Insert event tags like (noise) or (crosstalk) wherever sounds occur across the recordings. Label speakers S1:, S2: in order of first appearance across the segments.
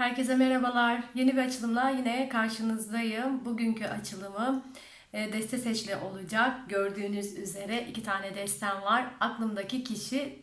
S1: Herkese merhabalar. Yeni bir açılımla yine karşınızdayım. Bugünkü açılımım e, deste seçili olacak. Gördüğünüz üzere iki tane destem var. Aklımdaki kişi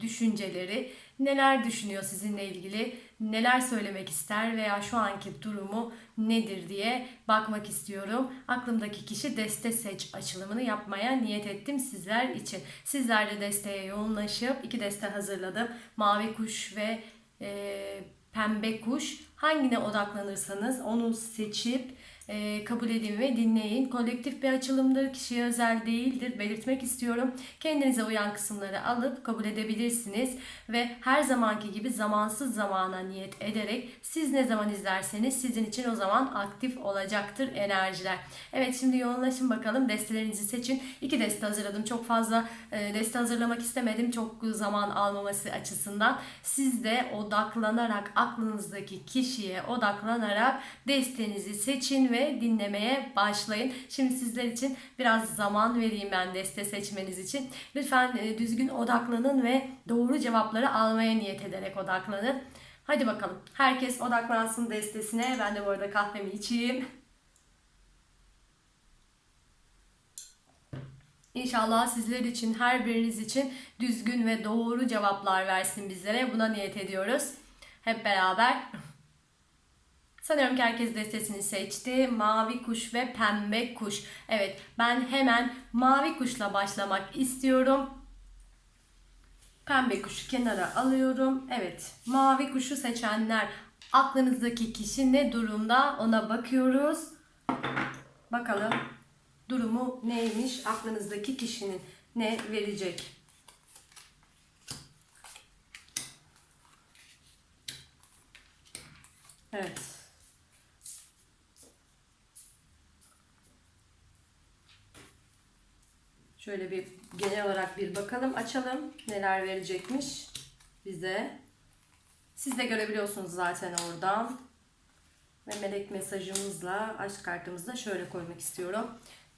S1: düşünceleri, neler düşünüyor sizinle ilgili, neler söylemek ister veya şu anki durumu nedir diye bakmak istiyorum. Aklımdaki kişi deste seç açılımını yapmaya niyet ettim sizler için. Sizler de desteğe yoğunlaşıp iki deste hazırladım. Mavi kuş ve e, pembe kuş. Hangine odaklanırsanız onu seçip e, kabul edin ve dinleyin. Kolektif bir açılımdır, kişiye özel değildir. Belirtmek istiyorum. Kendinize uyan kısımları alıp kabul edebilirsiniz ve her zamanki gibi zamansız zamana niyet ederek siz ne zaman izlerseniz sizin için o zaman aktif olacaktır enerjiler. Evet şimdi yoğunlaşın bakalım. Destelerinizi seçin. İki deste hazırladım. Çok fazla e, deste hazırlamak istemedim. Çok zaman almaması açısından. Siz de odaklanarak aklınızdaki kişiye odaklanarak destenizi seçin ve dinlemeye başlayın. Şimdi sizler için biraz zaman vereyim ben deste seçmeniz için. Lütfen e, düzgün odaklanın ve doğru cevapları almaya niyet ederek odaklanın. Hadi bakalım. Herkes odaklansın destesine. Ben de bu arada kahvemi içeyim. İnşallah sizler için, her biriniz için düzgün ve doğru cevaplar versin bizlere. Buna niyet ediyoruz. Hep beraber. Sanıyorum ki herkes destesini seçti. Mavi kuş ve pembe kuş. Evet ben hemen mavi kuşla başlamak istiyorum. Pembe kuşu kenara alıyorum. Evet mavi kuşu seçenler aklınızdaki kişi ne durumda ona bakıyoruz. Bakalım durumu neymiş aklınızdaki kişinin ne verecek. Evet. Şöyle bir genel olarak bir bakalım, açalım. Neler verecekmiş bize. Siz de görebiliyorsunuz zaten oradan. Ve melek mesajımızla, aşk kartımızla şöyle koymak istiyorum.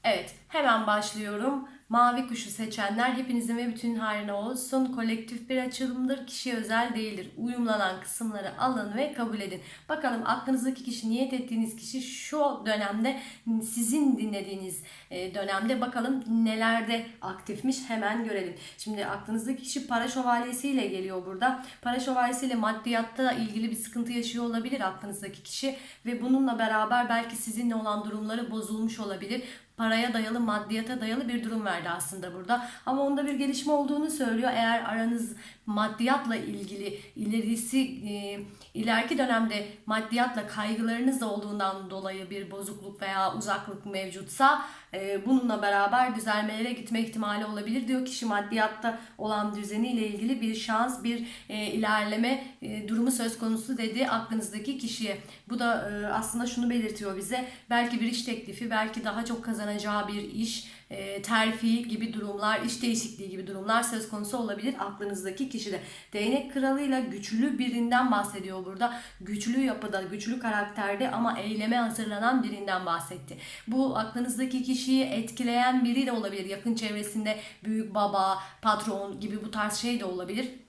S1: Evet, hemen başlıyorum. Mavi kuşu seçenler hepinizin ve bütün haline olsun. Kolektif bir açılımdır, kişiye özel değildir. Uyumlanan kısımları alın ve kabul edin. Bakalım aklınızdaki kişi, niyet ettiğiniz kişi şu dönemde sizin dinlediğiniz e, dönemde bakalım nelerde aktifmiş hemen görelim. Şimdi aklınızdaki kişi para şövalyesiyle geliyor burada. Para şövalyesiyle maddiyatta ilgili bir sıkıntı yaşıyor olabilir aklınızdaki kişi ve bununla beraber belki sizinle olan durumları bozulmuş olabilir paraya dayalı, maddiyata dayalı bir durum verdi aslında burada. Ama onda bir gelişme olduğunu söylüyor. Eğer aranız maddiyatla ilgili ilerisi e, ileriki dönemde maddiyatla kaygılarınız da olduğundan dolayı bir bozukluk veya uzaklık mevcutsa e, bununla beraber düzelmelere gitme ihtimali olabilir diyor kişi maddiyatta olan düzeniyle ilgili bir şans, bir e, ilerleme e, durumu söz konusu dedi aklınızdaki kişiye. Bu da e, aslında şunu belirtiyor bize. Belki bir iş teklifi, belki daha çok kazanacağı bir iş, e, terfi gibi durumlar, iş değişikliği gibi durumlar söz konusu olabilir aklınızdaki kişide. Değnek kralıyla güçlü birinden bahsediyor burada. Güçlü yapıda, güçlü karakterde ama eyleme hazırlanan birinden bahsetti. Bu aklınızdaki kişiyi etkileyen biri de olabilir. Yakın çevresinde büyük baba, patron gibi bu tarz şey de olabilir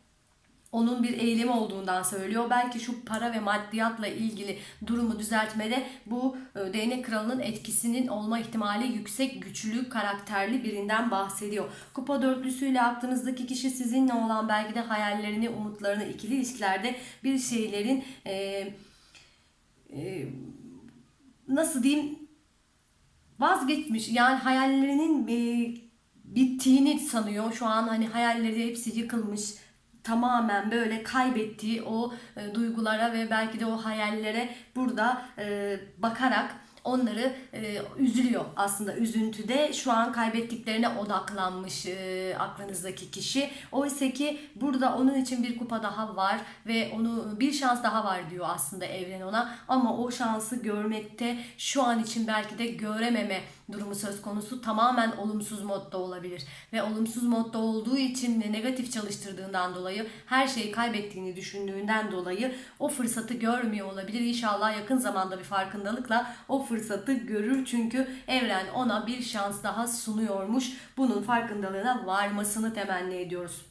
S1: onun bir eylemi olduğundan söylüyor. Belki şu para ve maddiyatla ilgili durumu düzeltmede bu e, değnek kralının etkisinin olma ihtimali yüksek, güçlü, karakterli birinden bahsediyor. Kupa dörtlüsüyle aklınızdaki kişi sizinle olan belki de hayallerini, umutlarını ikili ilişkilerde bir şeylerin e, e, nasıl diyeyim vazgeçmiş. Yani hayallerinin e, bittiğini sanıyor. Şu an hani hayalleri hepsi yıkılmış tamamen böyle kaybettiği o e, duygulara ve belki de o hayallere burada e, bakarak onları e, üzülüyor aslında üzüntüde şu an kaybettiklerine odaklanmış e, aklınızdaki kişi. Oysa ki burada onun için bir kupa daha var ve onu bir şans daha var diyor aslında evren ona ama o şansı görmekte şu an için belki de görememe durumu söz konusu tamamen olumsuz modda olabilir. Ve olumsuz modda olduğu için ve negatif çalıştırdığından dolayı her şeyi kaybettiğini düşündüğünden dolayı o fırsatı görmüyor olabilir. İnşallah yakın zamanda bir farkındalıkla o fırsatı görür. Çünkü evren ona bir şans daha sunuyormuş. Bunun farkındalığına varmasını temenni ediyoruz.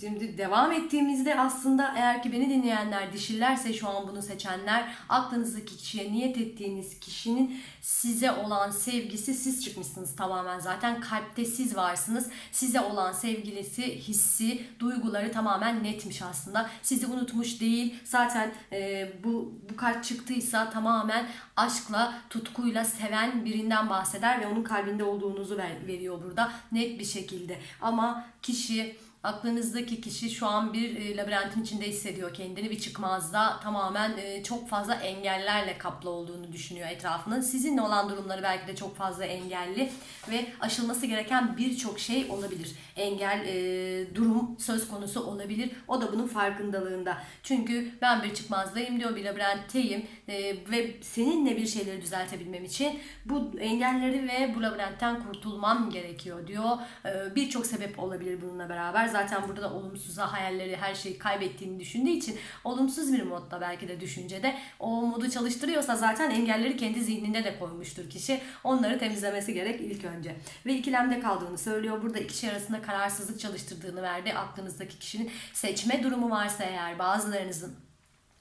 S1: Şimdi devam ettiğimizde aslında eğer ki beni dinleyenler dişillerse şu an bunu seçenler aklınızdaki kişiye niyet ettiğiniz kişinin size olan sevgisi siz çıkmışsınız tamamen zaten. Kalpte siz varsınız. Size olan sevgilisi hissi duyguları tamamen netmiş aslında. Sizi unutmuş değil. Zaten e, bu bu kart çıktıysa tamamen aşkla tutkuyla seven birinden bahseder ve onun kalbinde olduğunuzu ver- veriyor burada net bir şekilde. Ama kişi aklınızdaki kişi şu an bir e, labirentin içinde hissediyor kendini bir çıkmazda tamamen e, çok fazla engellerle kaplı olduğunu düşünüyor etrafının. Sizinle olan durumları belki de çok fazla engelli ve aşılması gereken birçok şey olabilir. Engel e, durum söz konusu olabilir. O da bunun farkındalığında. Çünkü ben bir çıkmazdayım diyor bir labirentteyim e, ve seninle bir şeyleri düzeltebilmem için bu engelleri ve bu labirentten kurtulmam gerekiyor diyor. E, birçok sebep olabilir bununla beraber. Zaten burada da olumsuza hayalleri her şeyi kaybettiğini düşündüğü için olumsuz bir modda belki de düşüncede o modu çalıştırıyorsa zaten engelleri kendi zihninde de koymuştur kişi. Onları temizlemesi gerek ilk önce. Ve ikilemde kaldığını söylüyor. Burada iki kişi arasında kararsızlık çalıştırdığını verdi. Aklınızdaki kişinin seçme durumu varsa eğer bazılarınızın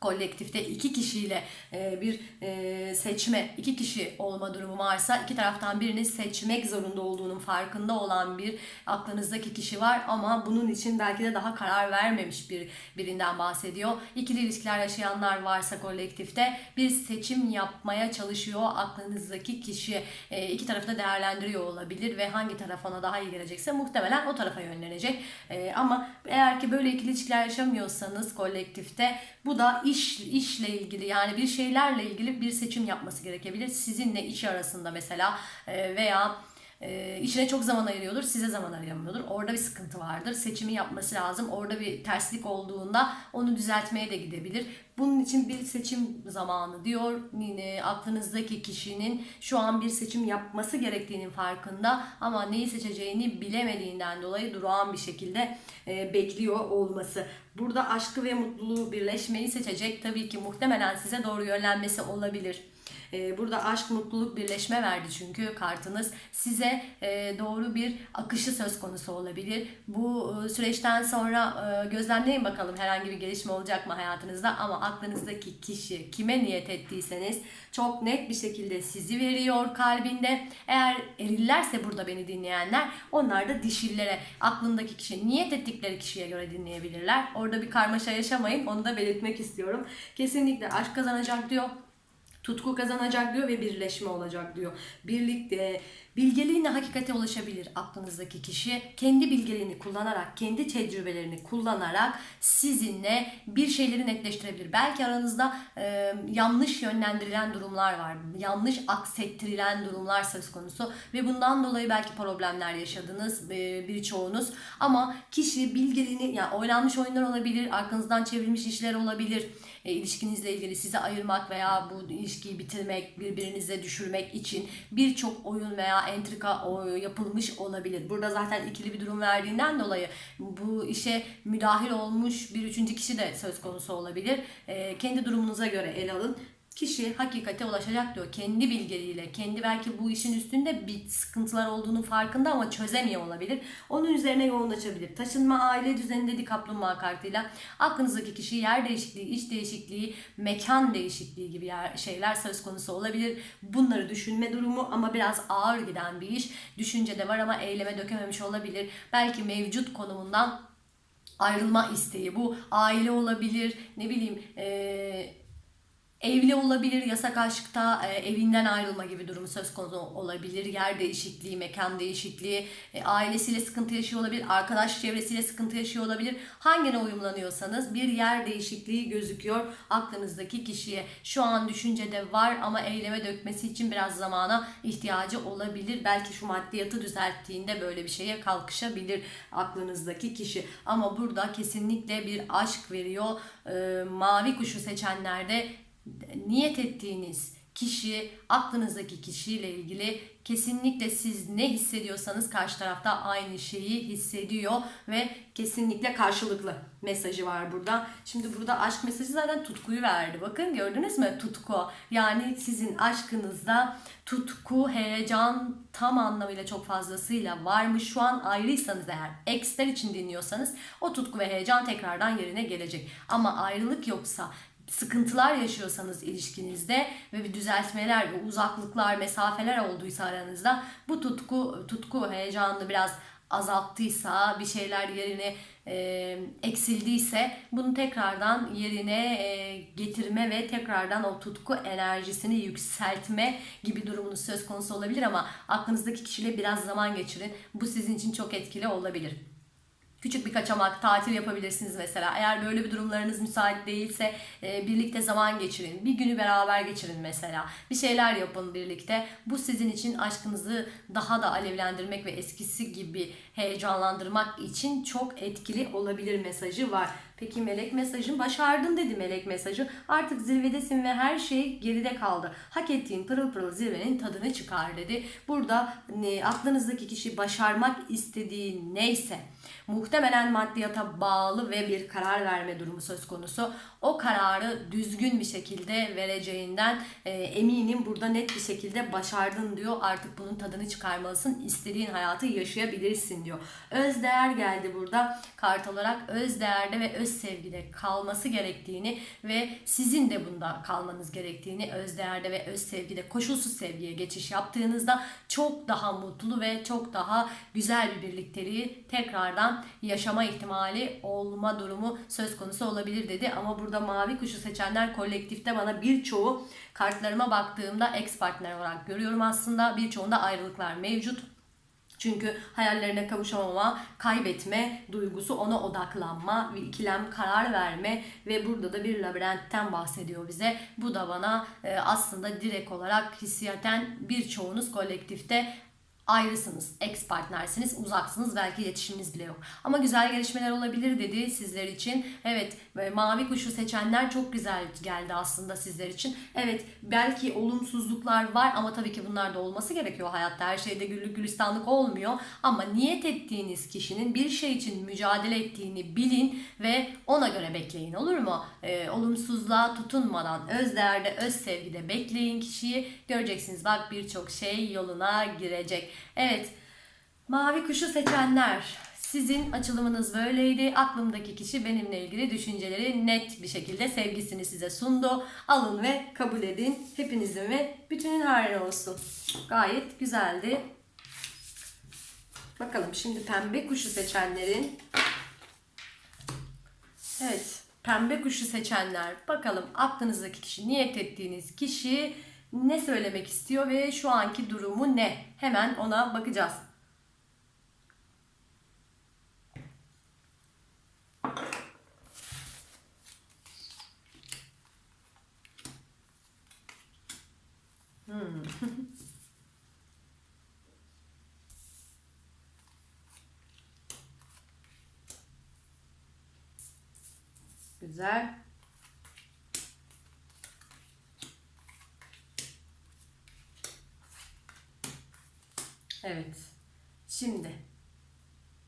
S1: kolektifte iki kişiyle e, bir e, seçme, iki kişi olma durumu varsa iki taraftan birini seçmek zorunda olduğunun farkında olan bir aklınızdaki kişi var ama bunun için belki de daha karar vermemiş bir birinden bahsediyor. İkili ilişkiler yaşayanlar varsa kolektifte bir seçim yapmaya çalışıyor aklınızdaki kişi. E, iki tarafı da değerlendiriyor olabilir ve hangi taraf ona daha iyi gelecekse muhtemelen o tarafa yönlenecek. Ama eğer ki böyle ikili ilişkiler yaşamıyorsanız kolektifte bu da iş işle ilgili yani bir şeylerle ilgili bir seçim yapması gerekebilir. Sizinle iş arasında mesela e, veya e, işine çok zaman ayırıyordur, size zaman ayıramıyordur. Orada bir sıkıntı vardır. Seçimi yapması lazım. Orada bir terslik olduğunda onu düzeltmeye de gidebilir. Bunun için bir seçim zamanı diyor. Yine aklınızdaki kişinin şu an bir seçim yapması gerektiğinin farkında ama neyi seçeceğini bilemediğinden dolayı durağan bir şekilde e, bekliyor olması. Burada aşkı ve mutluluğu birleşmeyi seçecek. Tabii ki muhtemelen size doğru yönlenmesi olabilir. Ee, Burada aşk, mutluluk, birleşme verdi çünkü kartınız. Size e, doğru bir akışı söz konusu olabilir. Bu e, süreçten sonra e, gözlemleyin bakalım herhangi bir gelişme olacak mı hayatınızda ama aklınızdaki kişi kime niyet ettiyseniz çok net bir şekilde sizi veriyor kalbinde. Eğer erillerse burada beni dinleyenler onlar da dişillere aklındaki kişi niyet ettikleri kişiye göre dinleyebilirler. Orada bir karmaşa yaşamayın onu da belirtmek istiyorum. Kesinlikle aşk kazanacak diyor tutku kazanacak diyor ve birleşme olacak diyor. Birlikte bilgeliğine hakikate ulaşabilir aklınızdaki kişi. Kendi bilgeliğini kullanarak, kendi tecrübelerini kullanarak sizinle bir şeyleri netleştirebilir. Belki aranızda e, yanlış yönlendirilen durumlar var. Yanlış aksettirilen durumlar söz konusu ve bundan dolayı belki problemler yaşadınız e, birçoğunuz. Ama kişi bilgeliğini yani oynanmış oyunlar olabilir, arkanızdan çevrilmiş işler olabilir e, ilişkinizle ilgili sizi ayırmak veya bu ilişkiyi bitirmek, birbirinize düşürmek için birçok oyun veya entrika yapılmış olabilir. Burada zaten ikili bir durum verdiğinden dolayı bu işe müdahil olmuş bir üçüncü kişi de söz konusu olabilir. E, kendi durumunuza göre ele alın kişi hakikate ulaşacak diyor. Kendi bilgeliğiyle, kendi belki bu işin üstünde bir sıkıntılar olduğunu farkında ama çözemiyor olabilir. Onun üzerine yoğunlaşabilir. Taşınma aile düzeni dedi kaplumbağa kartıyla. Aklınızdaki kişi yer değişikliği, iş değişikliği, mekan değişikliği gibi yer, şeyler söz konusu olabilir. Bunları düşünme durumu ama biraz ağır giden bir iş. Düşünce de var ama eyleme dökememiş olabilir. Belki mevcut konumundan ayrılma isteği. Bu aile olabilir, ne bileyim eee Evli olabilir, yasak aşkta e, evinden ayrılma gibi durum söz konusu olabilir. Yer değişikliği, mekan değişikliği, e, ailesiyle sıkıntı yaşıyor olabilir, arkadaş çevresiyle sıkıntı yaşıyor olabilir. Hangine uyumlanıyorsanız bir yer değişikliği gözüküyor aklınızdaki kişiye. Şu an düşüncede var ama eyleme dökmesi için biraz zamana ihtiyacı olabilir. Belki şu maddiyatı düzelttiğinde böyle bir şeye kalkışabilir aklınızdaki kişi. Ama burada kesinlikle bir aşk veriyor. E, mavi kuşu seçenlerde niyet ettiğiniz kişi, aklınızdaki kişiyle ilgili kesinlikle siz ne hissediyorsanız karşı tarafta aynı şeyi hissediyor ve kesinlikle karşılıklı mesajı var burada. Şimdi burada aşk mesajı zaten tutkuyu verdi. Bakın gördünüz mü? Tutku. Yani sizin aşkınızda tutku, heyecan tam anlamıyla çok fazlasıyla varmış. Şu an ayrıysanız eğer, eksler için dinliyorsanız o tutku ve heyecan tekrardan yerine gelecek. Ama ayrılık yoksa sıkıntılar yaşıyorsanız ilişkinizde ve bir düzeltmeler ve uzaklıklar, mesafeler olduysa aranızda bu tutku, tutku heyecanını biraz azalttıysa, bir şeyler yerine e, eksildiyse bunu tekrardan yerine e, getirme ve tekrardan o tutku enerjisini yükseltme gibi durumunuz söz konusu olabilir ama aklınızdaki kişiyle biraz zaman geçirin. Bu sizin için çok etkili olabilir. Küçük bir kaçamak, tatil yapabilirsiniz mesela. Eğer böyle bir durumlarınız müsait değilse e, birlikte zaman geçirin. Bir günü beraber geçirin mesela. Bir şeyler yapın birlikte. Bu sizin için aşkınızı daha da alevlendirmek ve eskisi gibi heyecanlandırmak için çok etkili olabilir mesajı var. Peki melek mesajın başardın dedi melek mesajı. Artık zirvedesin ve her şey geride kaldı. Hak ettiğin pırıl pırıl zirvenin tadını çıkar dedi. Burada ne, aklınızdaki kişi başarmak istediği neyse muhtemelen maddiyata bağlı ve bir karar verme durumu söz konusu. O kararı düzgün bir şekilde vereceğinden e, eminim burada net bir şekilde başardın diyor. Artık bunun tadını çıkarmalısın. İstediğin hayatı yaşayabilirsin diyor. Öz değer geldi burada. Kart olarak öz değerde ve öz sevgide kalması gerektiğini ve sizin de bunda kalmanız gerektiğini öz değerde ve öz sevgide koşulsuz sevgiye geçiş yaptığınızda çok daha mutlu ve çok daha güzel bir birlikteliği tekrardan yaşama ihtimali olma durumu söz konusu olabilir dedi. Ama burada mavi kuşu seçenler kolektifte bana birçoğu kartlarıma baktığımda ex partner olarak görüyorum aslında. Birçoğunda ayrılıklar mevcut. Çünkü hayallerine kavuşamama, kaybetme duygusu, ona odaklanma, bir ikilem karar verme ve burada da bir labirentten bahsediyor bize. Bu da bana e, aslında direkt olarak hissiyaten birçoğunuz kolektifte ayrısınız, ex partnersiniz, uzaksınız, belki iletişiminiz bile yok. Ama güzel gelişmeler olabilir dedi sizler için. Evet, böyle mavi kuşu seçenler çok güzel geldi aslında sizler için. Evet, belki olumsuzluklar var ama tabii ki bunlar da olması gerekiyor hayatta. Her şeyde güllük gülistanlık olmuyor. Ama niyet ettiğiniz kişinin bir şey için mücadele ettiğini bilin ve ona göre bekleyin olur mu? Ee, olumsuzluğa tutunmadan öz değerde, öz sevgide bekleyin kişiyi. Göreceksiniz bak birçok şey yoluna girecek. Evet. Mavi kuşu seçenler. Sizin açılımınız böyleydi. Aklımdaki kişi benimle ilgili düşünceleri net bir şekilde sevgisini size sundu. Alın ve kabul edin. Hepinizin ve bütünün hayrı olsun. Gayet güzeldi. Bakalım şimdi pembe kuşu seçenlerin. Evet. Pembe kuşu seçenler. Bakalım aklınızdaki kişi, niyet ettiğiniz kişi ne söylemek istiyor ve şu anki durumu ne? Hemen ona bakacağız. Hmm. (laughs) Güzel. Evet. Şimdi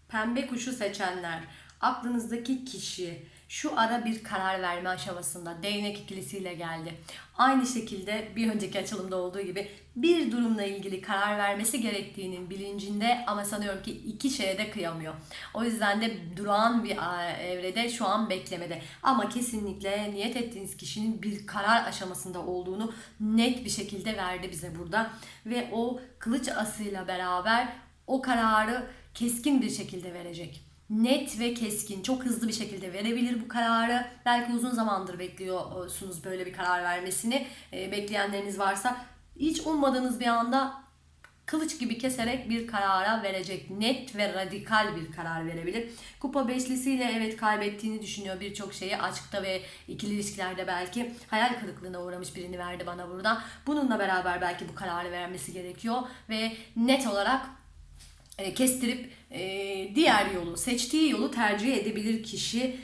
S1: pembe kuşu seçenler aklınızdaki kişi şu ara bir karar verme aşamasında değnek ikilisiyle geldi. Aynı şekilde bir önceki açılımda olduğu gibi bir durumla ilgili karar vermesi gerektiğinin bilincinde ama sanıyorum ki iki şeye de kıyamıyor. O yüzden de durağan bir evrede şu an beklemede. Ama kesinlikle niyet ettiğiniz kişinin bir karar aşamasında olduğunu net bir şekilde verdi bize burada. Ve o kılıç asıyla beraber o kararı keskin bir şekilde verecek net ve keskin, çok hızlı bir şekilde verebilir bu kararı. Belki uzun zamandır bekliyorsunuz böyle bir karar vermesini. E, bekleyenleriniz varsa hiç ummadığınız bir anda kılıç gibi keserek bir karara verecek. Net ve radikal bir karar verebilir. Kupa beşlisiyle evet kaybettiğini düşünüyor birçok şeyi. Aşkta ve ikili ilişkilerde belki hayal kırıklığına uğramış birini verdi bana burada. Bununla beraber belki bu kararı vermesi gerekiyor ve net olarak e, kestirip diğer yolu, seçtiği yolu tercih edebilir kişi.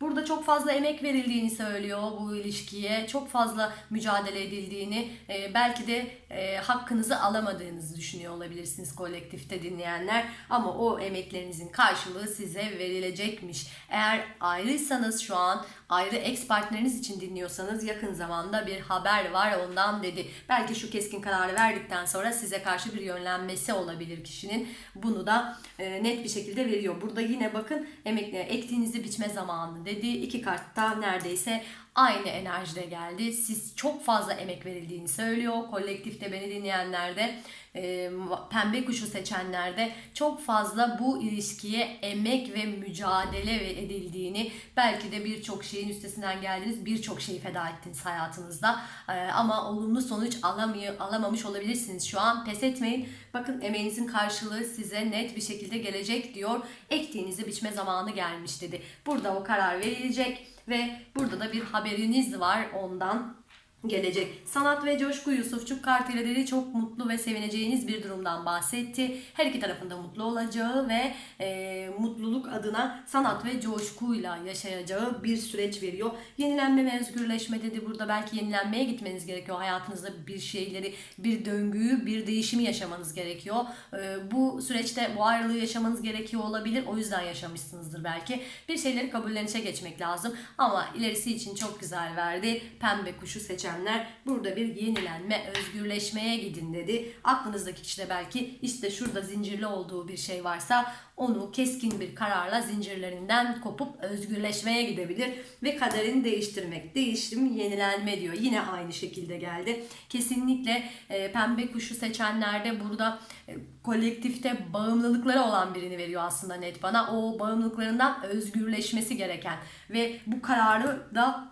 S1: Burada çok fazla emek verildiğini söylüyor bu ilişkiye. Çok fazla mücadele edildiğini, e, belki de e, hakkınızı alamadığınızı düşünüyor olabilirsiniz kolektifte dinleyenler. Ama o emeklerinizin karşılığı size verilecekmiş. Eğer ayrıysanız şu an ayrı ex partneriniz için dinliyorsanız yakın zamanda bir haber var ondan dedi. Belki şu keskin kararı verdikten sonra size karşı bir yönlenmesi olabilir kişinin. Bunu da e, net bir şekilde veriyor. Burada yine bakın emek ektiğinizi biçme zamanı dedi. İki kartta neredeyse aynı enerjide geldi. Siz çok fazla emek verildiğini söylüyor. Kolektifte beni dinleyenlerde, e, pembe kuşu seçenlerde çok fazla bu ilişkiye emek ve mücadele edildiğini, belki de birçok şeyin üstesinden geldiniz, birçok şeyi feda ettiniz hayatınızda. E, ama olumlu sonuç alamıyor, alamamış olabilirsiniz şu an. Pes etmeyin. Bakın emeğinizin karşılığı size net bir şekilde gelecek diyor. Ektiğinizi biçme zamanı gelmiş dedi. Burada o karar verilecek ve burada da bir haberiniz var ondan gelecek. Sanat ve Coşku Yusufçuk kartıyla dedi çok mutlu ve sevineceğiniz bir durumdan bahsetti. Her iki tarafında mutlu olacağı ve e, mutluluk adına sanat ve coşkuyla yaşayacağı bir süreç veriyor. Yenilenme ve özgürleşme dedi. Burada belki yenilenmeye gitmeniz gerekiyor. Hayatınızda bir şeyleri, bir döngüyü, bir değişimi yaşamanız gerekiyor. E, bu süreçte bu ayrılığı yaşamanız gerekiyor olabilir. O yüzden yaşamışsınızdır belki. Bir şeyleri kabullenişe geçmek lazım. Ama ilerisi için çok güzel verdi. Pembe kuşu seçen seçenler burada bir yenilenme, özgürleşmeye gidin dedi. Aklınızdaki kişi de belki işte şurada zincirli olduğu bir şey varsa onu keskin bir kararla zincirlerinden kopup özgürleşmeye gidebilir ve kaderini değiştirmek. Değişim, yenilenme diyor. Yine aynı şekilde geldi. Kesinlikle e, pembe kuşu seçenlerde burada e, kolektifte bağımlılıkları olan birini veriyor aslında net bana. O bağımlılıklarından özgürleşmesi gereken ve bu kararı da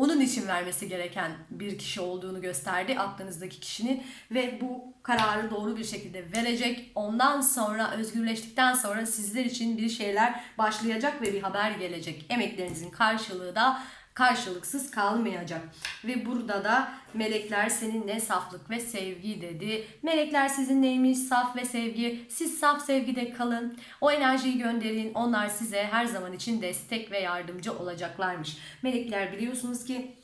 S1: onun için vermesi gereken bir kişi olduğunu gösterdi aklınızdaki kişinin ve bu kararı doğru bir şekilde verecek. Ondan sonra özgürleştikten sonra sizler için bir şeyler başlayacak ve bir haber gelecek. Emeklerinizin karşılığı da karşılıksız kalmayacak. Ve burada da melekler seninle saflık ve sevgi dedi. Melekler sizinleymiş saf ve sevgi. Siz saf sevgide kalın. O enerjiyi gönderin. Onlar size her zaman için destek ve yardımcı olacaklarmış. Melekler biliyorsunuz ki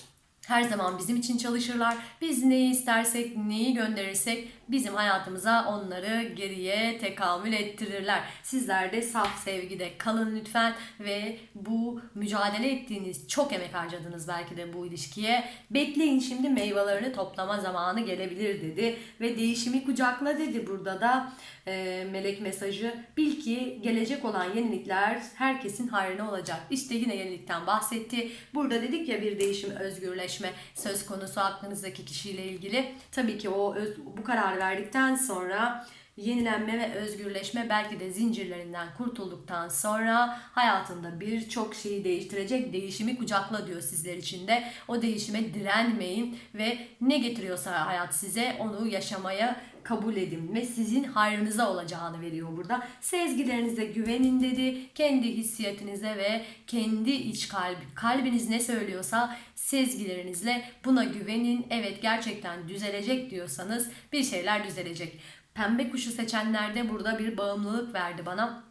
S1: her zaman bizim için çalışırlar. Biz neyi istersek, neyi gönderirsek bizim hayatımıza onları geriye tekamül ettirirler. Sizler de saf sevgide kalın lütfen ve bu mücadele ettiğiniz, çok emek harcadınız belki de bu ilişkiye. Bekleyin şimdi meyvelerini toplama zamanı gelebilir dedi ve değişimi kucakla dedi burada da e, melek mesajı. Bil ki gelecek olan yenilikler herkesin hayrına olacak. İşte yine yenilikten bahsetti. Burada dedik ya bir değişim, özgürleşme söz konusu aklınızdaki kişiyle ilgili. Tabii ki o öz, bu karar verdikten sonra yenilenme ve özgürleşme belki de zincirlerinden kurtulduktan sonra hayatında birçok şeyi değiştirecek değişimi kucakla diyor sizler için de. O değişime direnmeyin ve ne getiriyorsa hayat size onu yaşamaya kabul edin ve sizin hayrınıza olacağını veriyor burada. Sezgilerinize güvenin dedi. Kendi hissiyatinize ve kendi iç kalbi, kalbiniz ne söylüyorsa sezgilerinizle buna güvenin. Evet gerçekten düzelecek diyorsanız bir şeyler düzelecek. Pembe kuşu seçenlerde burada bir bağımlılık verdi bana.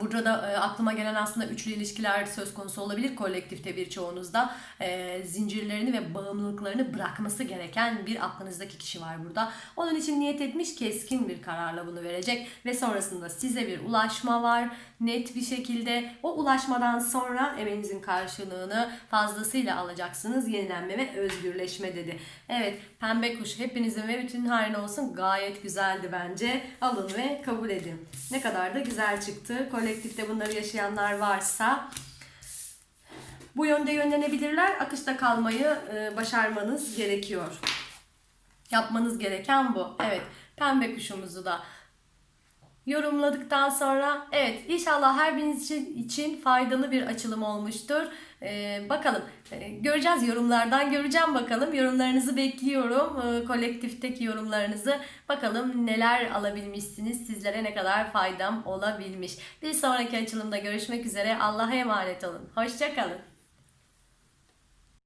S1: Burada da e, aklıma gelen aslında üçlü ilişkiler söz konusu olabilir kolektifte birçoğunuzda. E, zincirlerini ve bağımlılıklarını bırakması gereken bir aklınızdaki kişi var burada. Onun için niyet etmiş keskin bir kararla bunu verecek ve sonrasında size bir ulaşma var. Net bir şekilde o ulaşmadan sonra emeğinizin karşılığını fazlasıyla alacaksınız. Yenilenme ve özgürleşme dedi. Evet pembe kuş hepinizin ve bütün hayrına olsun gayet güzeldi bence. Alın ve kabul edin. Ne kadar da güzel çıktı. Kolektifte bunları yaşayanlar varsa bu yönde yönlenebilirler. Akışta kalmayı e, başarmanız gerekiyor. Yapmanız gereken bu. Evet pembe kuşumuzu da yorumladıktan sonra evet inşallah her biriniz için, faydalı bir açılım olmuştur. Ee, bakalım. Ee, göreceğiz yorumlardan göreceğim bakalım. Yorumlarınızı bekliyorum ee, kolektifteki yorumlarınızı. Bakalım neler alabilmişsiniz sizlere ne kadar faydam olabilmiş. Bir sonraki açılımda görüşmek üzere. Allah'a emanet olun. Hoşçakalın